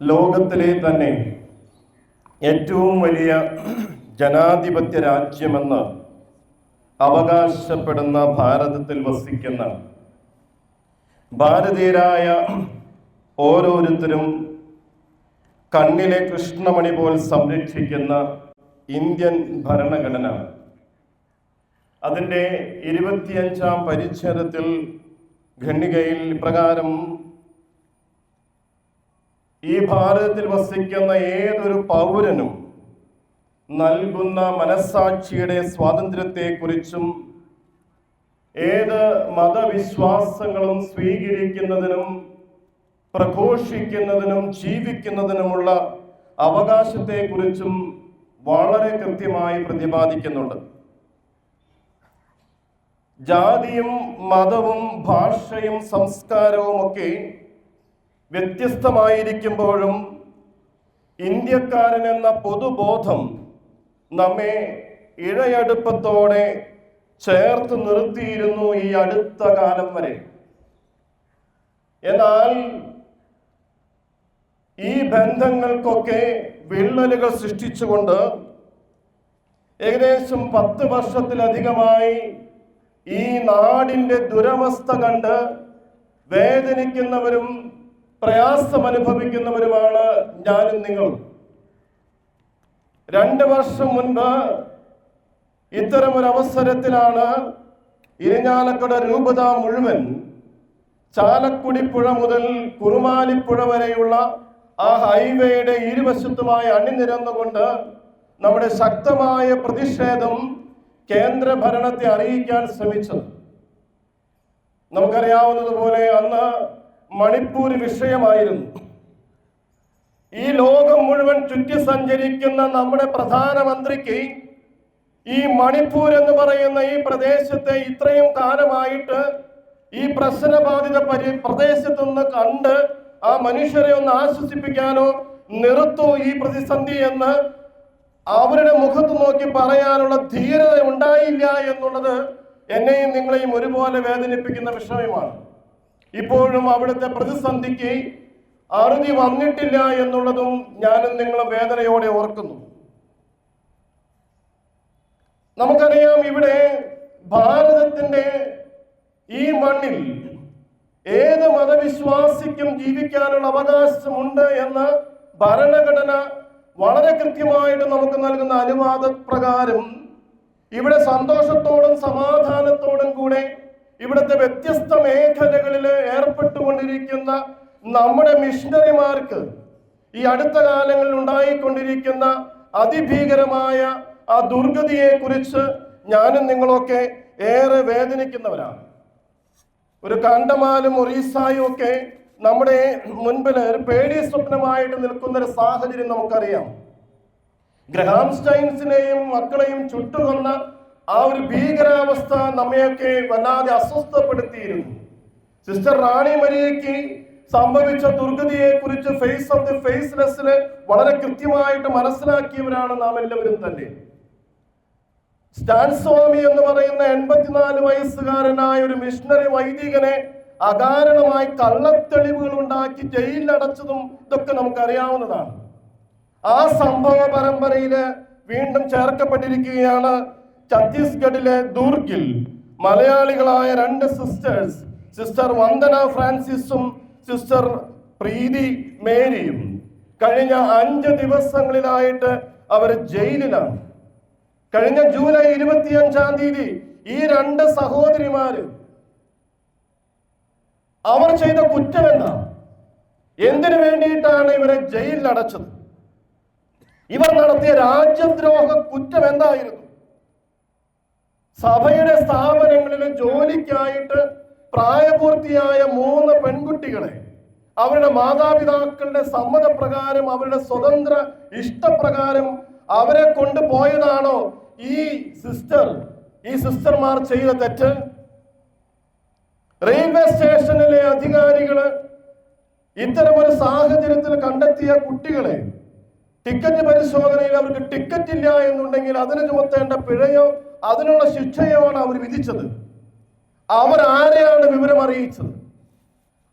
ലോകത്തിലെ തന്നെ ഏറ്റവും വലിയ ജനാധിപത്യ രാജ്യമെന്ന് അവകാശപ്പെടുന്ന ഭാരതത്തിൽ വസിക്കുന്ന ഭാരതീയരായ ഓരോരുത്തരും കണ്ണിലെ കൃഷ്ണമണി പോൽ സംരക്ഷിക്കുന്ന ഇന്ത്യൻ ഭരണഘടന. അതിന്റെ ഇരുപത്തിയഞ്ചാം പരിച്ഛേദത്തിൽ ഖണ്ഡികയിൽ ഇപ്രകാരം ഈ ഭാരതത്തിൽ വസിക്കുന്ന ഏതൊരു പൗരനും നൽകുന്ന മനസാക്ഷിയുടെ സ്വാതന്ത്ര്യത്തെക്കുറിച്ചും ഏത് മതവിശ്വാസങ്ങളും സ്വീകരിക്കുന്നതിനും പ്രഘോഷിക്കുന്നതിനും ജീവിക്കുന്നതിനുമുള്ള അവകാശത്തെക്കുറിച്ചും വളരെ കൃത്യമായി പ്രതിപാദിക്കുന്നുണ്ട്. ജാതിയും മതവും ഭാഷയും സംസ്കാരവും ഒക്കെ വ്യത്യസ്തമായിരിക്കുമ്പോഴും ഇന്ത്യക്കാരൻ എന്ന പൊതുബോധം നമ്മെ ഇഴയടുപ്പത്തോടെ ചേർത്ത് നിർത്തിയിരുന്നു ഈ അടുത്ത കാലം വരെ. എന്നാൽ ഈ ബന്ധങ്ങൾക്കൊക്കെ വിള്ളലുകൾ സൃഷ്ടിച്ചുകൊണ്ട് ഏകദേശം പത്ത് വർഷത്തിലധികമായി ഈ നാടിന്റെ ദുരവസ്ഥ കണ്ട് വേദനിക്കുന്നവരും പ്രയാസം അനുഭവിക്കുന്നവരുമാണ് ഞാനും നിങ്ങളും. രണ്ട് വർഷം മുൻപ് ഇത്തരമൊരവസരത്തിലാണ് ഇരിഞ്ഞാലക്കുട രൂപത മുഴുവൻ ചാലക്കുടി പുഴ മുതൽ കുറുമാലിപ്പുഴ വരെയുള്ള ആ ഹൈവേയുടെ ഇരുവശത്തുമായി അണിനിരന്നുകൊണ്ട് നമ്മുടെ ശക്തമായ പ്രതിഷേധം കേന്ദ്ര ഭരണത്തെ അറിയിക്കാൻ ശ്രമിച്ചത്. നമുക്കറിയാവുന്നതുപോലെ അന്ന് മണിപ്പൂർ വിഷയമായിരുന്നു. ഈ ലോകം മുഴുവൻ ചുറ്റി സഞ്ചരിക്കുന്ന നമ്മുടെ പ്രധാനമന്ത്രിക്ക് ഈ മണിപ്പൂർ എന്ന് പറയുന്ന ഈ പ്രദേശത്തെ ഇത്രയും കാലമായിട്ട് ഈ പ്രശ്നബാധിത പരി പ്രദേശത്തൊന്ന് കണ്ട് ആ മനുഷ്യരെ ഒന്ന് ആശ്വസിപ്പിക്കാനോ നിർത്തൂ ഈ പ്രതിസന്ധി എന്ന് അവരുടെ മുഖത്ത് നോക്കി പറയാനുള്ള ധീരത ഉണ്ടായില്ല എന്നുള്ളത് എന്നെയും നിങ്ങളെയും ഒരുപോലെ വേദനിപ്പിക്കുന്ന വിഷയമാണ്. ഇപ്പോഴും അവിടുത്തെ പ്രതിസന്ധിക്ക് അറുതി വന്നിട്ടില്ല എന്നുള്ളതും ഞാനും നിങ്ങളും വേദനയോടെ ഓർക്കുന്നു. നമുക്കറിയാം ഇവിടെ ഭാരതത്തിന്റെ ഈ മണ്ണിൽ ഏത് മതവിശ്വാസിക്കും ജീവിക്കാനുള്ള അവകാശമുണ്ട് എന്ന് ഭരണഘടന വളരെ കൃത്യമായിട്ട് നമുക്ക് നൽകുന്ന അനുവാദ പ്രകാരം ഇവിടെ സന്തോഷത്തോടും സമാധാനത്തോടും കൂടെ ഇവിടുത്തെ വ്യത്യസ്ത മേഖലകളിൽ ഏർപ്പെട്ടുകൊണ്ടിരിക്കുന്ന നമ്മുടെ മിഷണറിമാർക്ക് ഈ അടുത്ത കാലങ്ങളിൽ ഉണ്ടായിക്കൊണ്ടിരിക്കുന്ന അതിഭീകരമായ ആ ദുർഗതിയെ കുറിച്ച് ഞാനും നിങ്ങളൊക്കെ ഏറെ വേദനിക്കുന്നവരാണ്. ഒരു കണ്ടമാലും ഒറീസായും ഒക്കെ നമ്മുടെ മുൻപിൽ ഒരു പേടി സ്വപ്നമായിട്ട് നിൽക്കുന്ന ഒരു സാഹചര്യം നമുക്കറിയാം. ഗ്രഹാം സ്റ്റൈൻസിനെയും മക്കളെയും ചുട്ടുകൊന്ന ആ ഒരു ഭീകരാവസ്ഥ നമ്മയൊക്കെ വല്ലാതെ അസ്വസ്ഥപ്പെടുത്തിയിരുന്നു. സിസ്റ്റർ റാണി മരിയയ്ക്ക് സംഭവിച്ച ദുർഗതിയെ കുറിച്ച് ഫേസ് ഓഫ് ദി ഫേസ്ലെസ്സിൽ വളരെ കൃത്യമായിട്ട് മനസ്സിലാക്കിയവരാണ് നാം എല്ലാവരും തന്നെ. സ്റ്റാൻ സ്വാമി എന്ന് പറയുന്ന എൺപത്തിനാല് വയസ്സുകാരനായ ഒരു മിഷണറി വൈദികനെ അകാരണമായി കള്ളത്തെളിവുകൾ ഉണ്ടാക്കി ജയിലിൽ അടച്ചതും ഇതൊക്കെ നമുക്കറിയാവുന്നതാണ്. ആ സംഭവ പരമ്പരയിൽ വീണ്ടും ചേർക്കപ്പെട്ടിരിക്കുകയാണ് ഛത്തീസ്ഗഡിലെ ദൂർഗിൽ മലയാളികളായ രണ്ട് സിസ്റ്റേഴ്സ് സിസ്റ്റർ വന്ദന ഫ്രാൻസിസും സിസ്റ്റർ പ്രീതി മേരിയും കഴിഞ്ഞ അഞ്ച് ദിവസങ്ങളിലായിട്ട് അവർ ജയിലിലാണ്. കഴിഞ്ഞ ജൂലൈ ഇരുപത്തിയഞ്ചാം തീയതി ഈ രണ്ട് സഹോദരിമാര് അവർ ചെയ്ത കുറ്റം എന്താ എന്തിനു വേണ്ടിയിട്ടാണ് ഇവരെ ജയിലിൽ അടച്ചത്? ഇവർ നടത്തിയ രാജ്യദ്രോഹ കുറ്റം എന്തായിരുന്നു സഭയുടെ സ്ഥാപനങ്ങളിൽ ജോലിക്കായിട്ട് പ്രായപൂർത്തിയായ മൂന്ന് പെൺകുട്ടികളെ അവരുടെ മാതാപിതാക്കളുടെ സമ്മതപ്രകാരം അവരുടെ സ്വതന്ത്ര ഇഷ്ടപ്രകാരം അവരെ കൊണ്ട് പോയതാണോ ഈ സിസ്റ്റർ? ഈ സിസ്റ്റർമാർ ചെയ്ത തെറ്റ്? റെയിൽവേ സ്റ്റേഷനിലെ അധികാരികൾ ഇത്തരമൊരു സാഹചര്യത്തിൽ കണ്ടെത്തിയ കുട്ടികളെ ടിക്കറ്റ് പരിശോധനയിൽ അവർക്ക് ടിക്കറ്റ് ഇല്ല എന്നുണ്ടെങ്കിൽ അതിന് ചുമത്തേണ്ട പിഴയോ അതിനുള്ള ശിക്ഷയാണ് അവർ വിധിച്ചത്. അവർ ആരെയാണ് വിവരം അറിയിച്ചത്?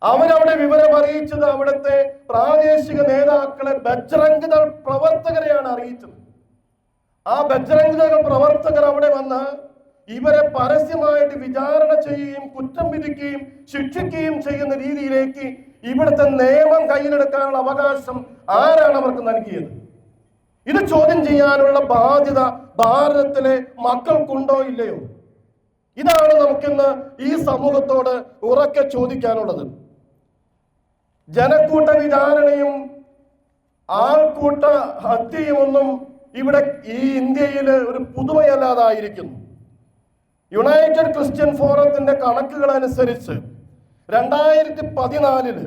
അവരവിടെ വിവരം അറിയിച്ചത് അവിടുത്തെ പ്രാദേശിക നേതാക്കളെ ബജ്രംഗ് പ്രവർത്തകരെയാണ് അറിയിച്ചത്. ആ ബജ്രംഗ് പ്രവർത്തകർ അവിടെ വന്ന് ഇവരെ പരസ്യമായിട്ട് വിചാരണ ചെയ്യുകയും കുറ്റം വിധിക്കുകയും ശിക്ഷിക്കുകയും ചെയ്യുന്ന രീതിയിലേക്ക് ഇവിടുത്തെ നിയമം കയ്യിലെടുക്കാനുള്ള അവകാശം ആരാണ് അവർക്ക് നൽകിയത്? ഇത് ചോദ്യം ചെയ്യാനുള്ള ബാധ്യത ഭാരതത്തിലെ മക്കൾക്കുണ്ടോ ഇല്ലയോ? ഇതാണ് നമുക്കിന്ന് ഈ സമൂഹത്തോട് ഉറക്കെ ചോദിക്കാനുള്ളത്. ജനക്കൂട്ട വിചാരണയും ആൾക്കൂട്ട ഹത്യയുമൊന്നും ഇവിടെ ഈ ഇന്ത്യയിൽ ഒരു പുതുമയല്ലാതായിരിക്കുന്നു. യുണൈറ്റഡ് ക്രിസ്ത്യൻ ഫോറത്തിന്റെ കണക്കുകൾ അനുസരിച്ച് രണ്ടായിരത്തി പതിനാലിൽ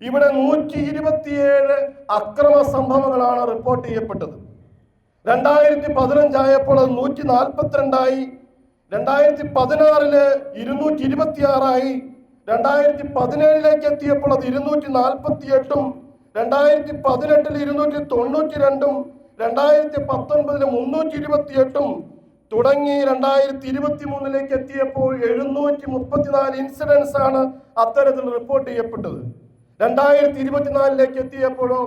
ഇവിടെ നൂറ്റി ഇരുപത്തിയേഴ് അക്രമ സംഭവങ്ങളാണ് റിപ്പോർട്ട് ചെയ്യപ്പെട്ടത്. രണ്ടായിരത്തി പതിനഞ്ചായപ്പോൾ അത് നൂറ്റി നാൽപ്പത്തിരണ്ടായി രണ്ടായിരത്തി പതിനാറിൽ ഇരുന്നൂറ്റി ഇരുപത്തി ആറായി രണ്ടായിരത്തി പതിനേഴിലേക്ക് എത്തിയപ്പോൾ അത് ഇരുന്നൂറ്റി നാൽപ്പത്തി എട്ടും രണ്ടായിരത്തി പതിനെട്ടിൽ ഇരുന്നൂറ്റി തൊണ്ണൂറ്റി രണ്ടും രണ്ടായിരത്തി പത്തൊൻപതിൽ മുന്നൂറ്റി ഇരുപത്തി എട്ടും തുടങ്ങി രണ്ടായിരത്തി ഇരുപത്തി മൂന്നിലേക്ക് എത്തിയപ്പോൾ എഴുന്നൂറ്റി മുപ്പത്തിനാല് ഇൻസിഡൻസ് ആണ് അത്തരത്തിൽ റിപ്പോർട്ട് ചെയ്യപ്പെട്ടത്. രണ്ടായിരത്തി ഇരുപത്തിനാലിലേക്ക് എത്തിയപ്പോഴോ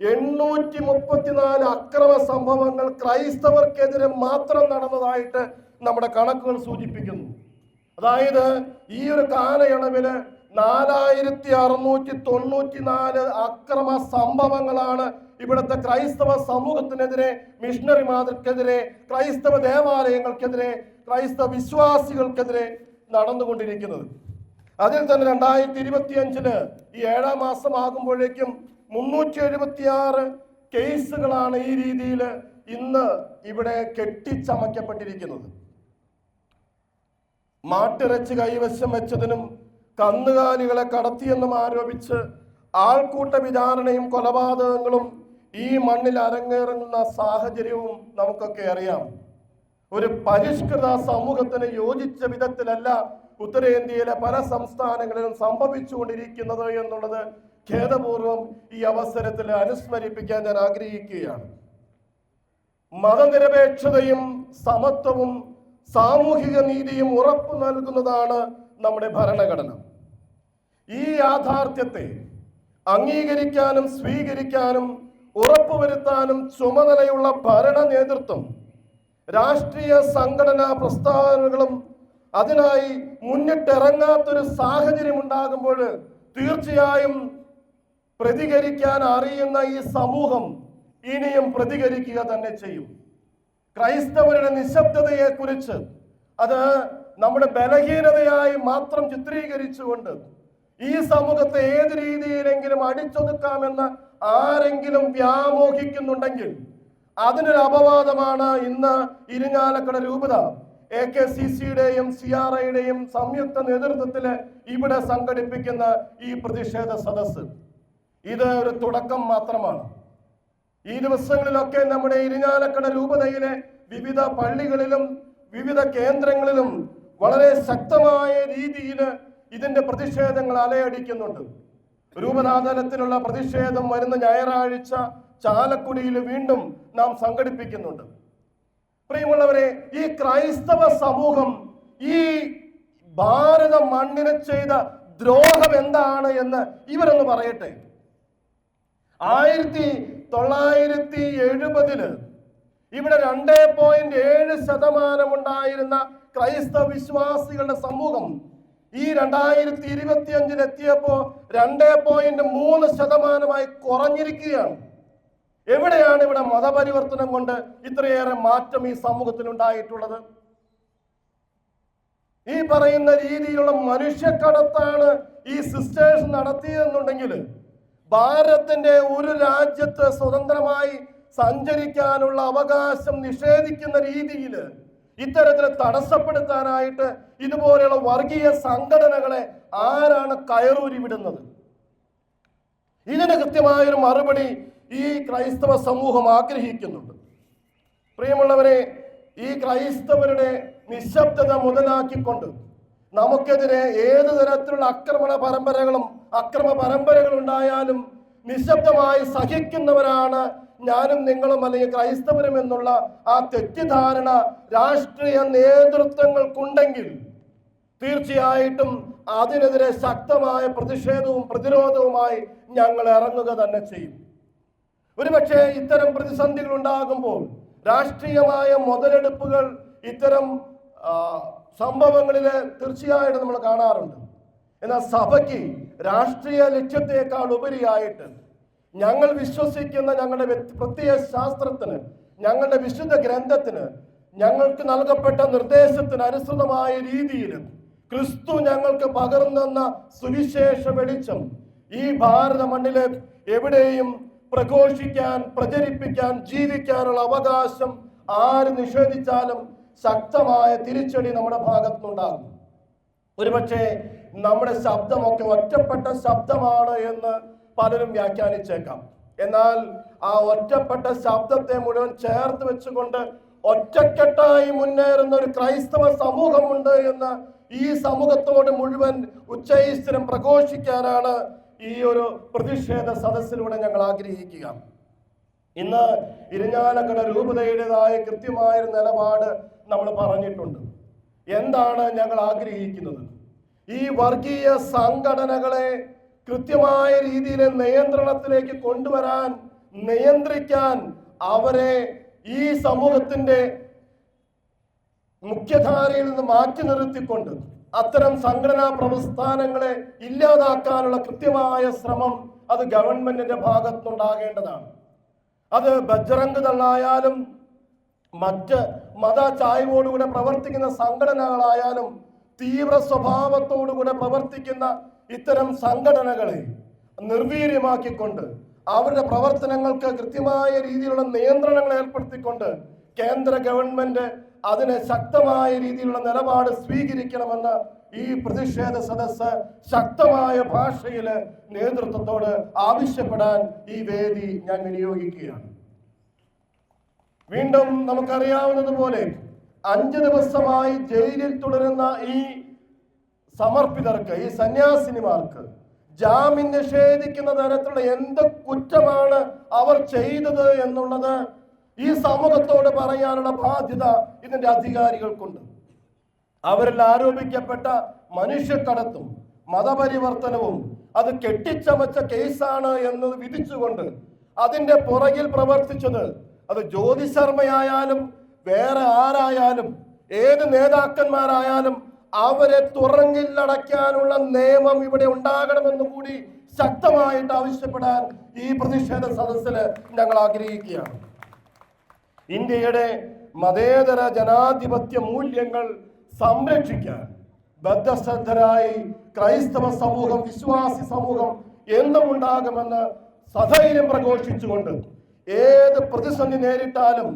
എണ്ണൂറ്റി മുപ്പത്തിനാല് അക്രമ സംഭവങ്ങൾ ക്രൈസ്തവർക്കെതിരെ മാത്രം നടന്നതായിട്ട് നമ്മുടെ കണക്കുകൾ സൂചിപ്പിക്കുന്നു. അതായത് ഈ ഒരു കാലയളവിൽ നാലായിരത്തി അറുന്നൂറ്റി തൊണ്ണൂറ്റി നാല് അക്രമ സംഭവങ്ങളാണ് ഇവിടുത്തെ ക്രൈസ്തവ സമൂഹത്തിനെതിരെ മിഷണറിമാർക്കെതിരെ ക്രൈസ്തവ ദേവാലയങ്ങൾക്കെതിരെ ക്രൈസ്തവ വിശ്വാസികൾക്കെതിരെ നടന്നുകൊണ്ടിരിക്കുന്നത്. അതിൽ തന്നെ രണ്ടായിരത്തി ഇരുപത്തി അഞ്ചിൽ ഈ ഏഴാം മാസം ആകുമ്പോഴേക്കും മുന്നൂറ്റി എഴുപത്തിയാറ് കേസുകളാണ് ഈ രീതിയിൽ ഇന്ന് ഇവിടെ കെട്ടിച്ചമയ്ക്കപ്പെട്ടിരിക്കുന്നത്. മാട്ടിറച്ചി കൈവശം വെച്ചതിനും കന്നുകാലികളെ കടത്തിയെന്നും ആരോപിച്ച് ആൾക്കൂട്ട വിചാരണയും കൊലപാതകങ്ങളും ഈ മണ്ണിൽ അരങ്ങേറുന്ന സാഹചര്യവും നമുക്കൊക്കെ അറിയാം. ഒരു പരിഷ്കൃത സമൂഹത്തിന് യോജിച്ച വിധത്തിലല്ല ഉത്തരേന്ത്യയിലെ പല സംസ്ഥാനങ്ങളിലും സംഭവിച്ചുകൊണ്ടിരിക്കുന്നത് എന്നുള്ളത് ഖേദപൂർവം ഈ അവസരത്തിൽ അനുസ്മരിപ്പിക്കാൻ ഞാൻ ആഗ്രഹിക്കുകയാണ്. മതനിരപേക്ഷതയും സമത്വവും സാമൂഹിക നീതിയും ഉറപ്പു നൽകുന്നതാണ് നമ്മുടെ ഭരണഘടന. ഈ യാഥാർത്ഥ്യത്തെ അംഗീകരിക്കാനും സ്വീകരിക്കാനും ഉറപ്പുവരുത്താനും ചുമതലയുള്ള ഭരണ നേതൃത്വം രാഷ്ട്രീയ സംഘടനാ പ്രസ്താവനകളും അതിനായി മുന്നിട്ടിറങ്ങാത്തൊരു സാഹചര്യം ഉണ്ടാകുമ്പോൾ തീർച്ചയായും പ്രതികരിക്കാൻ അറിയുന്ന ഈ സമൂഹം ഇനിയും പ്രതികരിക്കുക തന്നെ ചെയ്യും. ക്രൈസ്തവരുടെ നിശബ്ദതയെ കുറിച്ച് അത് നമ്മുടെ ബലഹീനതയായി മാത്രം ചിത്രീകരിച്ചുകൊണ്ട് ഈ സമൂഹത്തെ ഏത് രീതിയിലെങ്കിലും അടിച്ചൊതുക്കാമെന്ന് ആരെങ്കിലും വ്യാമോഹിക്കുന്നുണ്ടെങ്കിൽ അതിനൊരു അപവാദമാണ് ഇന്ന് ഇരിഞ്ഞാലക്കട രൂപത. എ കെ സി സിയുടെയും സി ആർ ഐയുടെയും സംയുക്ത നേതൃത്വത്തിൽ ഇവിടെ സംഘടിപ്പിക്കുന്ന ഈ പ്രതിഷേധ സദസ്സ്. ഇത് ഒരു തുടക്കം മാത്രമാണ്. ഈ ദിവസങ്ങളിലൊക്കെ നമ്മുടെ ഇരിഞ്ഞാലക്കട രൂപതയിലെ വിവിധ പള്ളികളിലും വിവിധ കേന്ദ്രങ്ങളിലും വളരെ ശക്തമായ രീതിയിൽ ഇതിന്റെ പ്രതിഷേധങ്ങൾ അലയടിക്കുന്നുണ്ട്. രൂപനാഥനത്തിലുള്ള പ്രതിഷേധം വരുന്ന ഞായറാഴ്ച ചാലക്കുടിയിൽ വീണ്ടും നാം സംഘടിപ്പിക്കുന്നുണ്ട്. പ്രിയമുള്ളവരെ ഈ ക്രൈസ്തവ സമൂഹം ഈ ഭാരത മണ്ണിനെ ചെയ്ത ദ്രോഹം എന്താണ് എന്ന് ഇവരൊന്ന് പറയട്ടെ. ആയിരത്തി തൊള്ളായിരത്തി എഴുപതിൽ ഇവിടെ രണ്ടേ പോയിന്റ് ഏഴ് ശതമാനം ഉണ്ടായിരുന്ന ക്രൈസ്തവ വിശ്വാസികളുടെ സമൂഹം ഈ രണ്ടായിരത്തി ഇരുപത്തി അഞ്ചിൽ എത്തിയപ്പോ രണ്ടേ പോയിന്റ് മൂന്ന് ശതമാനമായി കുറഞ്ഞിരിക്കുകയാണ്. എവിടെയാണ് ഇവിടെ മതപരിവർത്തനം കൊണ്ട് ഇത്രയേറെ മാറ്റം ഈ സമൂഹത്തിൽ ഉണ്ടായിട്ടുള്ളത്? ഈ പറയുന്ന രീതിയിലുള്ള മനുഷ്യക്കടത്താണ് ഈ സിസ്റ്റേഴ്സ് നടത്തിയതെന്നുണ്ടെങ്കിൽ ഭാരതത്തിന്റെ ഒരു രാജ്യത്ത് സ്വതന്ത്രമായി സഞ്ചരിക്കാനുള്ള അവകാശം നിഷേധിക്കുന്ന രീതിയിൽ ഇത്തരത്തിൽ തടസ്സപ്പെടുത്താനായിട്ട് ഇതുപോലെയുള്ള വർഗീയ സംഘടനകളെ ആരാണ് കയറൂരി വിടുന്നത്? ഇതിന് കൃത്യമായൊരു മറുപടി ഈ ക്രൈസ്തവ സമൂഹം ആഗ്രഹിക്കുന്നുണ്ട്. പ്രിയമുള്ളവരെ ഈ ക്രൈസ്തവരുടെ നിശബ്ദത മുതലാക്കിക്കൊണ്ട് നമുക്കെതിരെ ഏത് തരത്തിലുള്ള ആക്രമണ പരമ്പരകളും അക്രമ പരമ്പരകൾ ഉണ്ടായാലും നിശബ്ദമായി സഹിക്കുന്നവരാണ് ഞാനും നിങ്ങളും അല്ലെങ്കിൽ ക്രൈസ്തവരും എന്നുള്ള ആ തെറ്റിദ്ധാരണ രാഷ്ട്രീയ നേതൃത്വങ്ങൾക്കുണ്ടെങ്കിൽ തീർച്ചയായിട്ടും അതിനെതിരെ ശക്തമായ പ്രതിഷേധവും പ്രതിരോധവുമായി ഞങ്ങൾ ഇറങ്ങുക തന്നെ ചെയ്യും. ഒരുപക്ഷെ ഇത്തരം പ്രതിസന്ധികൾ ഉണ്ടാകുമ്പോൾ രാഷ്ട്രീയമായ മുതലെടുപ്പുകൾ ഇത്തരം സംഭവങ്ങളിൽ തീർച്ചയായിട്ടും നമ്മൾ കാണാറുണ്ട്. എന്നാൽ സഭയ്ക്ക് രാഷ്ട്രീയ ലക്ഷ്യത്തെക്കാൾ ഉപരിയായിട്ട് ഞങ്ങൾ വിശ്വസിക്കുന്ന ഞങ്ങളുടെ പ്രത്യേക ശാസ്ത്രത്തിന് ഞങ്ങളുടെ വിശുദ്ധ ഗ്രന്ഥത്തിന് ഞങ്ങൾക്ക് നൽകപ്പെട്ട നിർദ്ദേശത്തിന് അനുസൃതമായ രീതിയിൽ ക്രിസ്തു ഞങ്ങൾക്ക് പകർന്നെന്ന സുവിശേഷ വെളിച്ചം ഈ ഭാരത മണ്ണിൽ എവിടെയും പ്രഘോഷിക്കാൻ പ്രചരിപ്പിക്കാൻ ജീവിക്കാനുള്ള അവകാശം ആര് നിഷേധിച്ചാലും ശക്തമായ തിരിച്ചടി നമ്മുടെ ഭാഗത്തുനിന്നുണ്ടാകും. ഒരുപക്ഷെ നമ്മുടെ ശബ്ദമൊക്കെ ഒറ്റപ്പെട്ട ശബ്ദമാണ് എന്ന് പലരും വ്യാഖ്യാനിച്ചേക്കാം. എന്നാൽ ആ ഒറ്റപ്പെട്ട ശബ്ദത്തെ മുഴുവൻ ചേർത്ത് വെച്ചുകൊണ്ട് ഒറ്റക്കെട്ടായി മുന്നേറുന്ന ഒരു ക്രൈസ്തവ സമൂഹമുണ്ട് എന്ന് ഈ സമൂഹത്തോട് മുഴുവൻ ഉച്ചൈശ്വരം പ്രഘോഷിക്കാനാണ് ഈ ഒരു പ്രതിഷേധ സദസ്സിലൂടെ ഞങ്ങൾ ആഗ്രഹിക്കുക. ഇന്ന് ഇരിഞ്ഞാലക്കട രൂപതയുടേതായ കൃത്യമായ നിലപാട് നമ്മൾ പറഞ്ഞിട്ടുണ്ട്. എന്താണ് ഞങ്ങൾ ആഗ്രഹിക്കുന്നത്? ഈ വർഗീയ സംഘടനകളെ കൃത്യമായ രീതിയിൽ നിയന്ത്രണത്തിലേക്ക് കൊണ്ടുവരാൻ നിയന്ത്രിക്കാൻ അവരെ ഈ സമൂഹത്തിന്റെ മുഖ്യധാരയിൽ നിന്ന് മാറ്റി നിർത്തിക്കൊണ്ട് അത്തരം സംഘടനാ പ്രസ്ഥാനങ്ങളെ ഇല്ലാതാക്കാനുള്ള കൃത്യമായ ശ്രമം അത് ഗവൺമെന്റിന്റെ ഭാഗത്തുനിന്നുണ്ടാകേണ്ടതാണ്. അത് ബജ്റംഗ് ദളായാലും മറ്റ് മത ചായ്വോടുകൂടെ പ്രവർത്തിക്കുന്ന സംഘടനകളായാലും തീവ്ര സ്വഭാവത്തോടുകൂടെ പ്രവർത്തിക്കുന്ന ഇത്തരം സംഘടനകളെ നിർവീര്യമാക്കിക്കൊണ്ട് അവരുടെ പ്രവർത്തനങ്ങൾക്ക് കൃത്യമായ രീതിയിലുള്ള നിയന്ത്രണങ്ങൾ ഏർപ്പെടുത്തിക്കൊണ്ട് കേന്ദ്ര ഗവൺമെന്റ് അതിനെ ശക്തമായ രീതിയിലുള്ള നിലപാട് സ്വീകരിക്കണമെന്ന് ഈ പ്രതിഷേധ സദസ് ശക്തമായ ഭാഷയിൽ നേതൃത്വത്തോട് ആവശ്യപ്പെടാൻ ഈ വേദി ഞാൻ വിനിയോഗിക്കുകയാണ്. വീണ്ടും നമുക്കറിയാവുന്നതുപോലെ അഞ്ച് ദിവസമായി ജയിലിൽ തുടരുന്ന ഈ സമർപ്പിതർക്ക് ഈ സന്യാസിനിമാർക്ക് ജാമ്യം നിഷേധിക്കുന്ന തരത്തിലുള്ള എന്ത് കുറ്റമാണ് അവർ ചെയ്തത് എന്നുള്ളത് ഈ സമൂഹത്തോട് പറയാനുള്ള ബാധ്യത ഇതിന്റെ അധികാരികൾക്കുണ്ട്. അവരിൽ ആരോപിക്കപ്പെട്ട മനുഷ്യക്കടത്തും മതപരിവർത്തനവും അത് കെട്ടിച്ചമച്ച കേസാണ് എന്ന് വിധിച്ചുകൊണ്ട് അതിന്റെ പുറകിൽ പ്രവർത്തിച്ചത് അത് ജ്യോതി ശർമ്മയായാലും വേറെ ആരായാലും ഏത് നേതാക്കന്മാരായാലും അവരെ തുറങ്ങില്ലടയ്ക്കാനുള്ള നിയമം ഇവിടെ ഉണ്ടാകണമെന്ന് കൂടി ശക്തമായിട്ട് ആവശ്യപ്പെടാൻ ഈ പ്രതിഷേധ സദസ്സിൽ ഞങ്ങൾ ആഗ്രഹിക്കുകയാണ്. ഇന്ത്യയുടെ മതേതര ജനാധിപത്യ മൂല്യങ്ങൾ സംരക്ഷിക്കാൻ ബദ്ധശ്രദ്ധരായി ക്രൈസ്തവ സമൂഹം വിശ്വാസി സമൂഹം എന്നും ഉണ്ടാകുമെന്ന് സധൈര്യം പ്രഘോഷിച്ചുകൊണ്ട് ഏത് പ്രതിസന്ധി നേരിട്ടാലും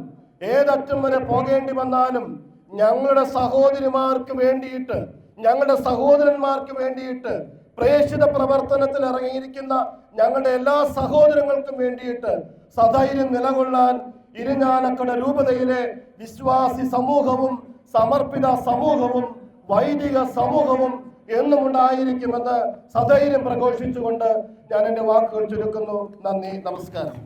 ഏതറ്റം വരെ പോകേണ്ടി വന്നാലും ഞങ്ങളുടെ സഹോദരിമാർക്ക് വേണ്ടിയിട്ട് ഞങ്ങളുടെ സഹോദരന്മാർക്ക് വേണ്ടിയിട്ട് പ്രേക്ഷിത പ്രവർത്തനത്തിൽ ഇറങ്ങിയിരിക്കുന്ന ഞങ്ങളുടെ എല്ലാ സഹോദരങ്ങൾക്കും വേണ്ടിയിട്ട് സധൈര്യം നിലകൊള്ളാൻ ഇരുഞാനക്കട രൂപതയിലെ വിശ്വാസി സമൂഹവും സമർപ്പിത സമൂഹവും വൈദിക സമൂഹവും എന്നും ഉണ്ടായിരിക്കുമെന്ന് സധൈര്യം പ്രഘോഷിച്ചുകൊണ്ട് ഞാൻ എന്റെ വാക്കുകൾ ചുരുക്കുന്നു. നന്ദി നമസ്കാരം.